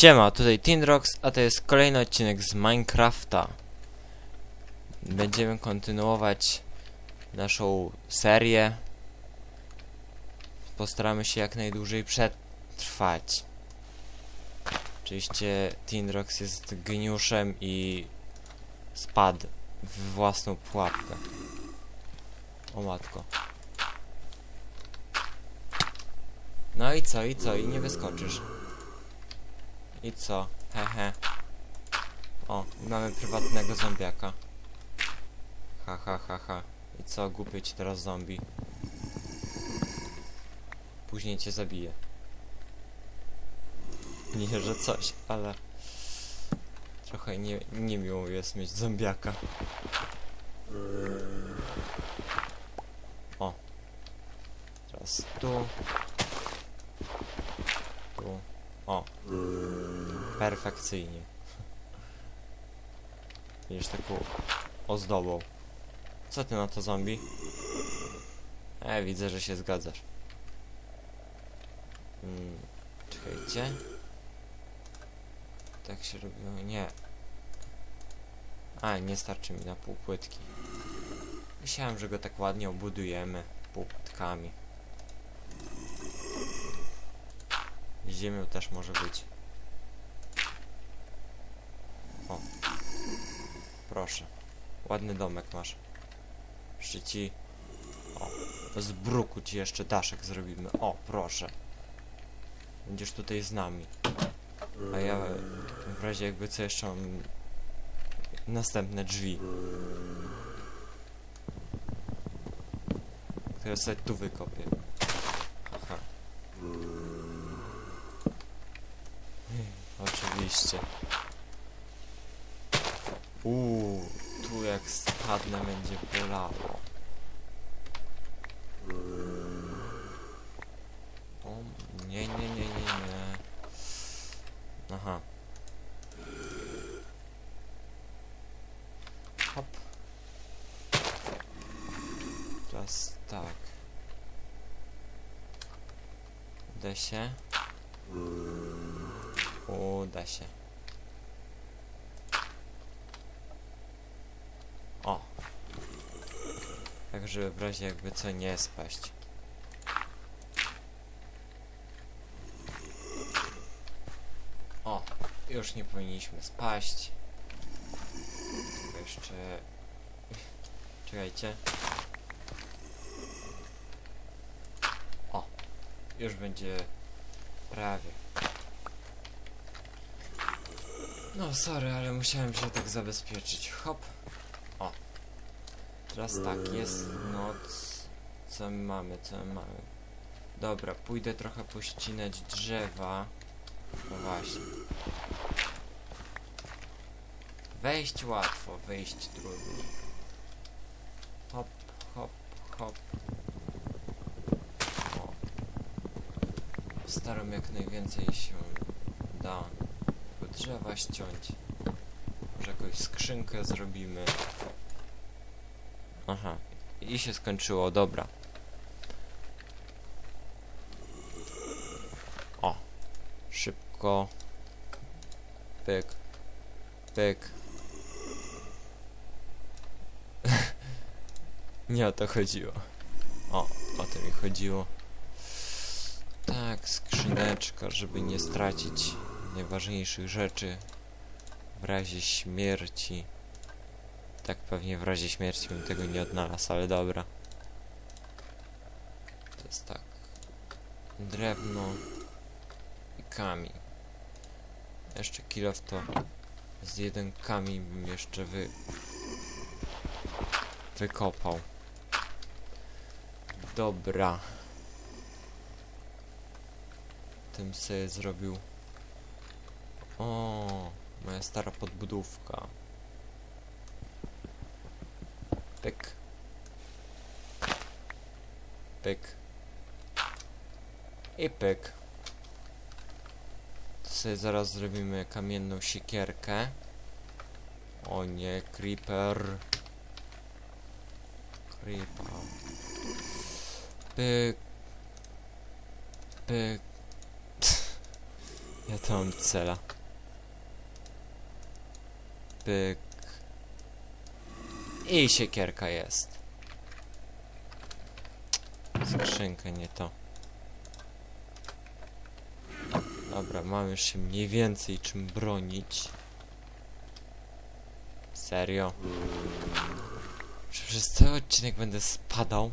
Siema, tutaj Tindrox, a to jest kolejny odcinek z Minecrafta. Będziemy kontynuować naszą serię. Postaramy się jak najdłużej przetrwać. Oczywiście Tindrox jest geniuszem i spadł w własną pułapkę. O matko. No i co, i co, i nie wyskoczysz. I co? Hehe. O, mamy prywatnego zombiaka. Ha, ha, ha, ha. I co, głupio ci teraz zombie. Później cię zabije. Nie, że coś, ale... Trochę nie, niemiło jest mieć zombiaka. O. Teraz tu. Tu. O. Perfekcyjnie. Będziesz taką ozdobą. Co ty na to zombie? E, widzę, że się zgadzasz. Mm, czekajcie. Tak się robiło. Nie. A, nie starczy mi na pół płytki. Myślałem, że go tak ładnie obudujemy półpłytkami. Ziemią też może być. O. Proszę. Ładny domek masz. Jeszcze ci... O. Z bruku ci jeszcze daszek zrobimy. O, proszę. Będziesz tutaj z nami. A ja w razie jakby co jeszcze mam następne drzwi. Które sobie tu wykopię. Aha. Oczywiście. Uuu, tu jak spadnę będzie bolało. O, nie, nie, nie, nie, nie. Aha. Hop. Teraz tak. Uda się. Uda się. O. Tak, żeby w razie jakby co nie spaść. O, już nie powinniśmy spaść. Jeszcze... Czekajcie. O, już będzie prawie. No sorry, ale musiałem się tak zabezpieczyć. Hop. Teraz tak, jest noc. Co my mamy, co my mamy? Dobra, pójdę trochę pościnać drzewa. No właśnie. Wejść łatwo, wyjść trudniej. Hop, hop, hop. O. Staram jak najwięcej się da tego drzewa ściąć. Może jakąś skrzynkę zrobimy. Aha. I się skończyło, dobra. O. Szybko. Pyk. Pyk. Nie o to chodziło. O, o to mi chodziło. Tak, skrzyneczka, żeby nie stracić najważniejszych rzeczy w razie śmierci. Tak pewnie w razie śmierci bym tego nie odnalazł, ale dobra. To jest tak. Drewno i kamień. Jeszcze kilo w to z jeden kamień bym jeszcze wy... wykopał. Dobra. Tym sobie zrobił o, moja stara podbudówka. Pyk. Pyk. I pyk. To zaraz zrobimy kamienną siekierkę. O nie, creeper. Creeper. Pyk. Pyk. Ja to mam cela. Pyk. I siekierka jest. Skrzynka, nie to. Dobra, mam już się mniej więcej czym bronić. Serio? Czy przez cały odcinek będę spadał?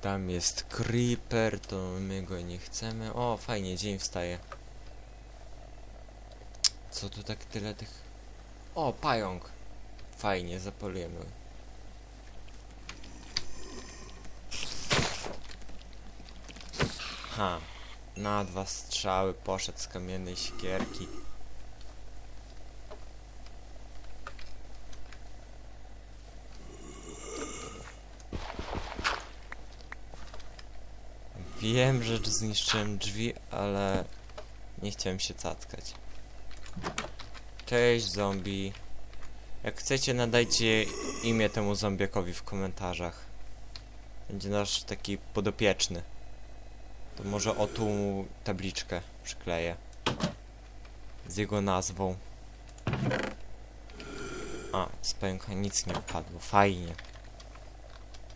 Tam jest creeper, to my go nie chcemy. O, fajnie, dzień wstaje. Co tu tak tyle tych... O, pająk. Fajnie, zapolujemy. Ha. Na dwa strzały poszedł z kamiennej siekierki. Wiem, że zniszczyłem drzwi, ale nie chciałem się cackać. Cześć zombie. Jak chcecie nadajcie imię temu zombiakowi w komentarzach. Będzie nasz taki podopieczny. To może o tu tabliczkę przykleję. Z jego nazwą. A, z pająka nic nie wpadło. Fajnie.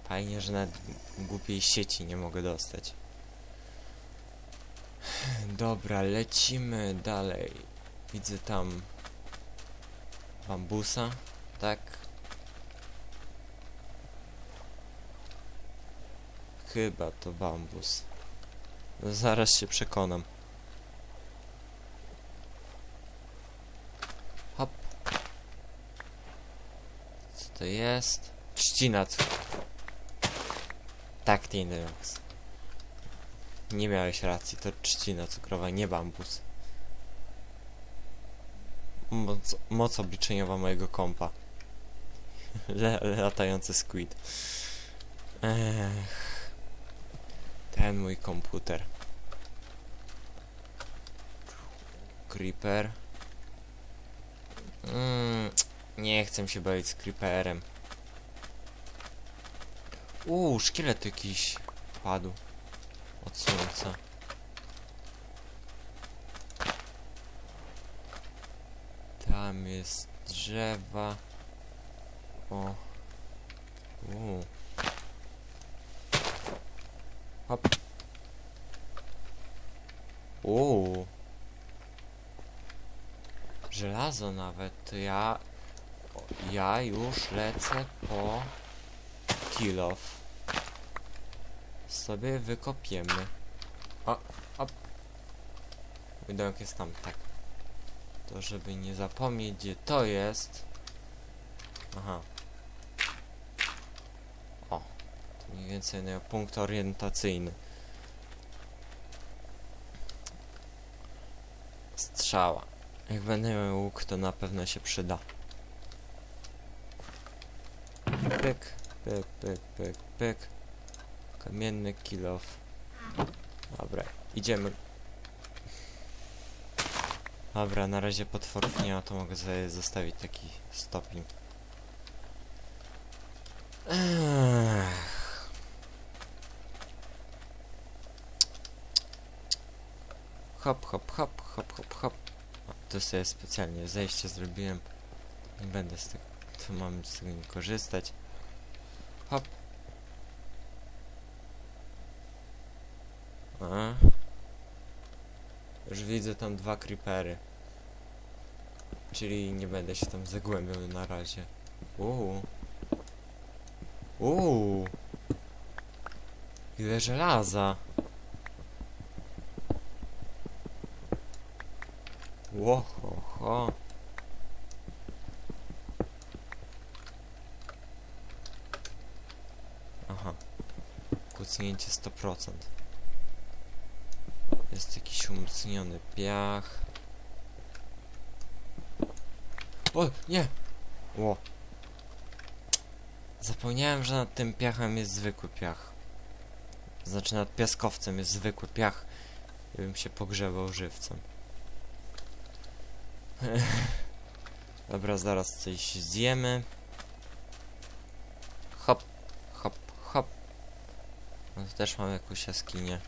Fajnie, że nawet głupiej sieci nie mogę dostać. Dobra, lecimy dalej. Widzę tam bambusa, tak? Chyba to bambus. No, zaraz się przekonam. Hop. Co to jest? Trzcina cuk... Tak, Tinderbox. Nie miałeś racji, to trzcina cukrowa, nie bambus. Moc, moc obliczeniowa mojego kompa. Latający squid. Ech. Ten mój komputer. Creeper. Mm, nie chcę się bawić z creeperem. Uuu, szkielet jakiś padł od słońca. Jest drzewa. O. Uuu. Hop. Żelazo nawet. Ja... Ja już lecę po... Kill off. Sobie wykopiemy. O, op. Mój jest tam, tak. To żeby nie zapomnieć gdzie to jest. Aha. O. To mniej więcej no, punkt orientacyjny. Strzała. Jak będę miał łuk, to na pewno się przyda. Pyk, pyk, pyk, pyk, pyk. Kamienny kilof. Dobra, idziemy. Dobra, na razie potworów nie ma, to mogę sobie zostawić taki stopień. Ech. Hop, hop, hop, hop, hop, hop. O, to sobie specjalnie zejście zrobiłem. Nie będę z tego, to mam z tego nie korzystać. Hop. A. Już widzę tam dwa creepery. Czyli nie będę się tam zagłębiał na razie. Uuu. Uuu. Ile żelaza. Łoho, ho. Aha. Kucnięcie 100%. Jest jakiś umocniony piach. O, nie! Ło. Zapomniałem, że nad tym piachem jest zwykły piach. Znaczy nad piaskowcem jest zwykły piach. I bym się pogrzebał żywcem. Dobra, zaraz coś zjemy. Hop, hop, hop. No to też mam jakąś jaskinię.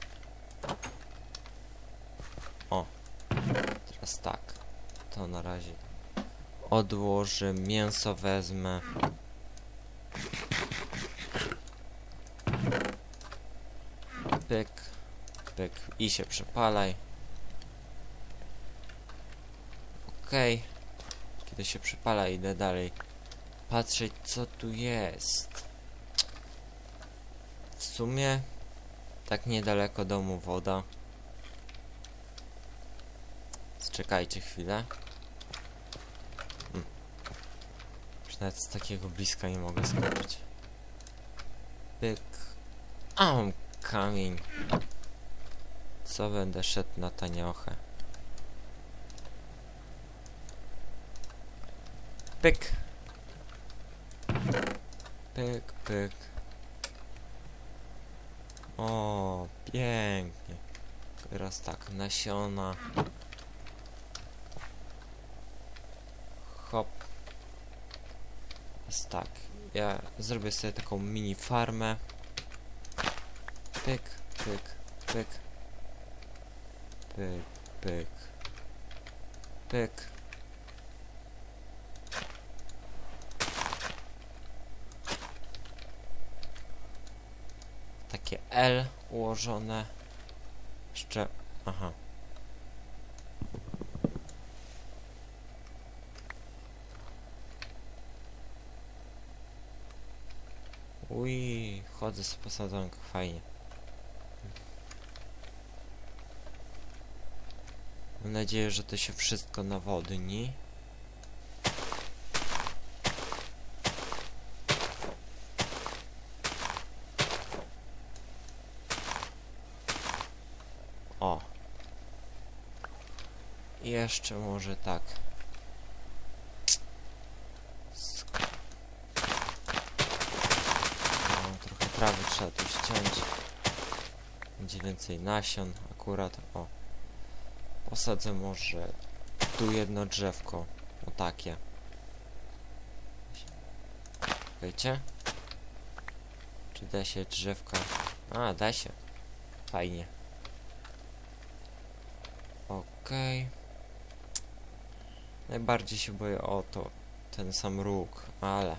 O. Teraz tak. To na razie odłożę, mięso wezmę. Pyk, pyk i się przepalaj. Okej. Kiedy się przepala, idę dalej. Patrzeć, co tu jest. W sumie, tak niedaleko domu woda. Czekajcie chwilę. Hmm. Już nawet z takiego bliska nie mogę skoczyć. Pyk. A, kamień. Co będę szedł na taniochę? Pyk. Pyk, pyk. O, pięknie. Teraz tak, nasiona. Hop. Jest tak. Ja zrobię sobie taką mini farmę. Pyk, pyk, pyk. Pyk, pyk. Pyk. Takie L ułożone. Jeszcze. Aha. Chodzę z posadzonką, fajnie. Mam nadzieję, że to się wszystko nawodni. O. Jeszcze może tak. Sk- no, trochę trawy trzeba tu ściąć. Będzie więcej nasion akurat. O. Posadzę może tu jedno drzewko. O takie. Wiecie? Czy da się drzewka? A, da się. Fajnie. Okej. Najbardziej się boję o to. Ten sam róg, ale...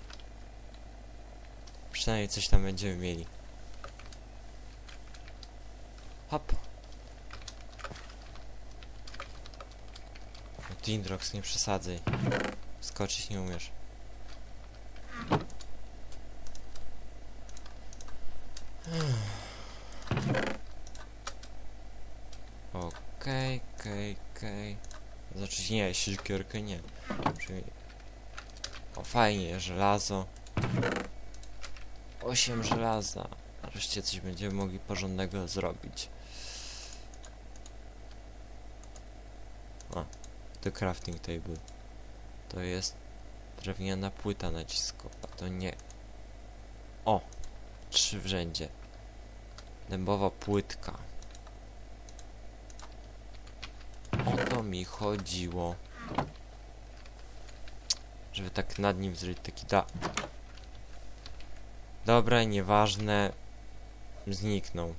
Przynajmniej coś tam będziemy mieli. Hop. Dindrox, nie przesadzaj. Skoczyć nie umiesz. Okej, okej, okej. Znaczy nie, siekierkę nie. O, fajnie, żelazo. 8 żelaza. Nareszcie coś będziemy mogli porządnego zrobić. A, to crafting table. To jest drewniana płyta naciskowa. To nie... O! Trzy w rzędzie. Dębowa płytka. O to mi chodziło. Żeby tak nad nim zrobić taki da... Dobra, nieważne. Zniknął.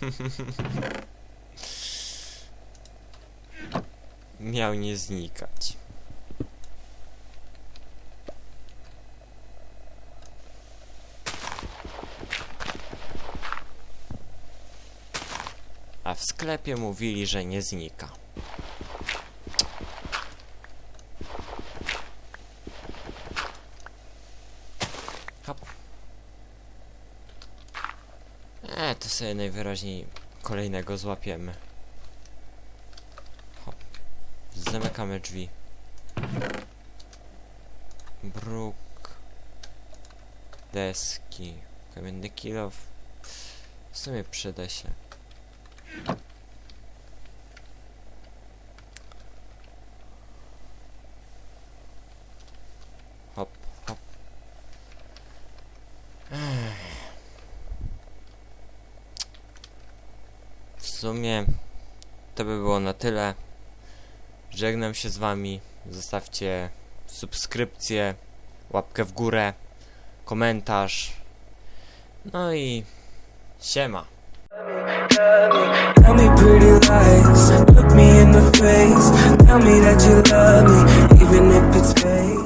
Miał nie znikać. A w sklepie mówili, że nie znika. E, to sobie najwyraźniej kolejnego złapiemy. Hop. Zamykamy drzwi. Bruk. Deski. Kamienny kilof. W sumie przyda się. Sumie to by było na tyle. Żegnam się z wami. Zostawcie subskrypcję, łapkę w górę. komentarz. No i siema. Tell me pretty lies, look me in the face. Tell me that you love me, even if it's fake.